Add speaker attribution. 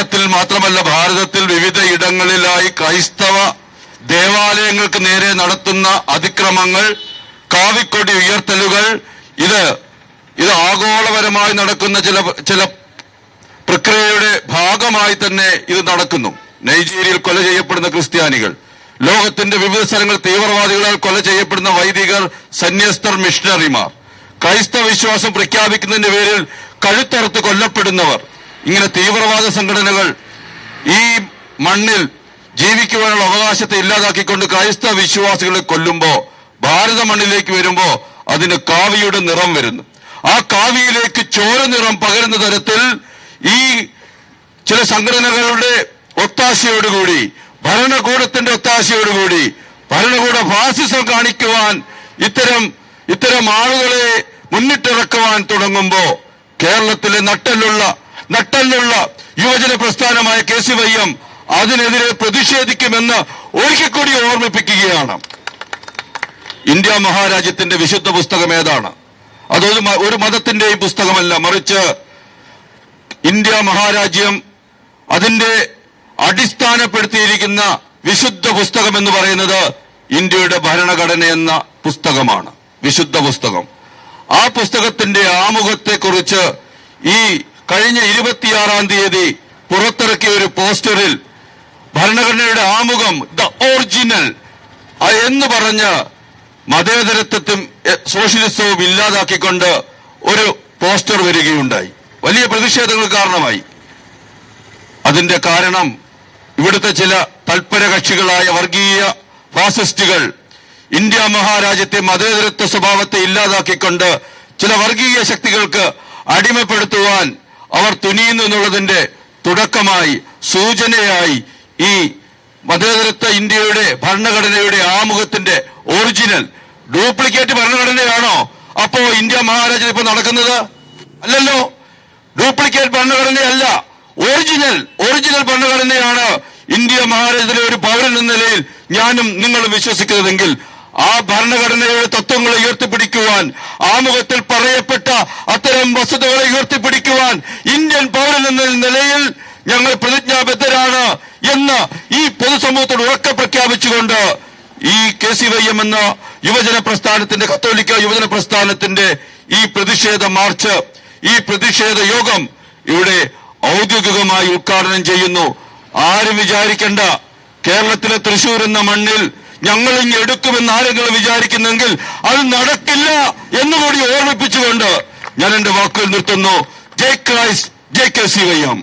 Speaker 1: കേരളത്തിൽ മാത്രമല്ല ഭാരതത്തിൽ വിവിധ ഇടങ്ങളിലായി ക്രൈസ്തവ ദേവാലയങ്ങൾക്ക് നേരെ നടത്തുന്ന അതിക്രമങ്ങൾ കാവിക്കൊടി ഉയർത്തലുകൾ ഇത് ഇത് ആഗോളപരമായി നടക്കുന്ന ചില ചില പ്രക്രിയയുടെ ഭാഗമായി തന്നെ ഇത് നടക്കുന്നു. നൈജീരിയയിൽ കൊല ചെയ്യപ്പെടുന്ന ക്രിസ്ത്യാനികൾ ലോകത്തിന്റെ വിവിധ സ്ഥലങ്ങൾ തീവ്രവാദികളാൽ കൊല ചെയ്യപ്പെടുന്ന വൈദികർ സന്യസ്തർ മിഷണറിമാർ. ക്രൈസ്തവ വിശ്വാസം പ്രഖ്യാപിക്കുന്നതിന്റെ പേരിൽ കഴുത്തറുത്ത് കൊല്ലപ്പെടുന്നവർ. ഇങ്ങനെ തീവ്രവാദ സംഘടനകൾ ഈ മണ്ണിൽ ജീവിക്കുവാനുള്ള അവകാശത്തെ ഇല്ലാതാക്കിക്കൊണ്ട് ക്രൈസ്തവ വിശ്വാസികളെ കൊല്ലുമ്പോ ഭാരത മണ്ണിലേക്ക് വരുമ്പോ അതിന് കാവിയുടെ നിറം വരുന്നു. ആ കാവിയിലേക്ക് ചോര നിറം പകരുന്ന തരത്തിൽ ഈ ചില സംഘടനകളുടെ ഒത്താശയോടുകൂടി ഭരണകൂടത്തിന്റെ ഒത്താശയോടുകൂടി ഭരണകൂട ഫാസിസം കാണിക്കുവാൻ ഇത്തരം ഇത്തരം ആളുകളെ മുന്നിട്ടിറക്കുവാൻ തുടങ്ങുമ്പോ കേരളത്തിലെ നട്ടലുള്ള നട്ടലുള്ള യുവജന പ്രസ്ഥാനമായ കെ സി വൈ എം അതിനെതിരെ പ്രതിഷേധിക്കുമെന്ന് ഒരിക്കൽ കൂടി ഓർമ്മിപ്പിക്കുകയാണ്. ഇന്ത്യ മഹാരാജ്യത്തിന്റെ വിശുദ്ധ പുസ്തകം ഏതാണ്? അതൊരു ഒരു മതത്തിന്റെയും പുസ്തകമല്ല മറിച്ച് ഇന്ത്യ മഹാരാജ്യം അതിന്റെ അടിസ്ഥാനപ്പെടുത്തിയിരിക്കുന്ന വിശുദ്ധ പുസ്തകം എന്ന് പറയുന്നത് ഇന്ത്യയുടെ ഭരണഘടന എന്ന പുസ്തകമാണ്. വിശുദ്ധ പുസ്തകം. ആ പുസ്തകത്തിന്റെ ആമുഖത്തെക്കുറിച്ച് ഈ കഴിഞ്ഞ ഇരുപത്തിയാറാം തീയതി പുറത്തിറക്കിയ ഒരു പോസ്റ്ററിൽ ഭരണഘടനയുടെ ആമുഖം ദ ഒറിജിനൽ എന്ന് പറഞ്ഞ് മതേതരത്വത്തും സോഷ്യലിസവും ഇല്ലാതാക്കിക്കൊണ്ട് ഒരു പോസ്റ്റർ വരികയുണ്ടായി. വലിയ പ്രതിഷേധങ്ങൾ കാരണമായി. അതിന്റെ കാരണം ഇവിടുത്തെ ചില തൽപര കക്ഷികളായ വർഗീയ ഫാസിസ്റ്റുകൾ ഇന്ത്യ മഹാരാജ്യത്തെ മതേതരത്വ സ്വഭാവത്തെ ഇല്ലാതാക്കിക്കൊണ്ട് ചില വർഗീയ ശക്തികൾക്ക് അടിമപ്പെടുത്തുവാൻ അവർ തുനിയുന്നു എന്നുള്ളതിന്റെ തുടക്കമായി സൂചനയായി ഈ മതേതരത്വ ഇന്ത്യയുടെ ഭരണഘടനയുടെ ആമുഖത്തിന്റെ ഒറിജിനൽ ഡ്യൂപ്ലിക്കേറ്റ് ഭരണഘടനയാണോ അപ്പോ ഇന്ത്യ മഹാരാജ്യം ഇപ്പൊ നടക്കുന്നത്? അല്ലല്ലോ. ഡ്യൂപ്ലിക്കേറ്റ് ഭരണഘടനയല്ല ഒറിജിനൽ ഒറിജിനൽ ഭരണഘടനയാണ് ഇന്ത്യ മഹാരാജ്യത്തിലെ ഒരു പൗരൻ എന്ന നിലയിൽ ഞാനും നിങ്ങളും വിശ്വസിക്കുന്നതെങ്കിൽ ആ ഭരണഘടനയുടെ തത്വങ്ങളെ ഉയർത്തിപ്പിടിക്കുവാൻ ആമുഖത്തിൽ പറയപ്പെട്ട അത്തരം വസ്തുതകളെ ഉയർത്തിപ്പിടിക്കുവാൻ ഇന്ത്യൻ പൗരൻ എന്ന നിലയിൽ ഞങ്ങൾ പ്രതിജ്ഞാബദ്ധരാണ് എന്ന് ഈ പൊതുസമൂഹത്തോട് ഉറക്ക പ്രഖ്യാപിച്ചുകൊണ്ട് ഈ കെ സി വൈ എം എന്ന യുവജന പ്രസ്ഥാനത്തിന്റെ കത്തോലിക്ക യുവജന പ്രസ്ഥാനത്തിന്റെ ഈ പ്രതിഷേധ മാർച്ച് ഈ പ്രതിഷേധ യോഗം ഇവിടെ ഔദ്യോഗികമായി ഉദ്ഘാടനം ചെയ്യുന്നു. ആരും വിചാരിക്കേണ്ട. കേരളത്തിലെ തൃശൂർ എന്ന മണ്ണിൽ ഞങ്ങൾ ഇങ്ങ് എടുക്കുമെന്ന് ആരെങ്കിലും വിചാരിക്കുന്നെങ്കിൽ അത് നടക്കില്ല എന്നുകൂടി ഓർമ്മിപ്പിച്ചുകൊണ്ട് ഞാൻ എന്റെ വാക്കുകൾ നിർത്തുന്നു. ജയ് ക്രൈസ്റ്റ് ജയ് കെ സി വൈ എം.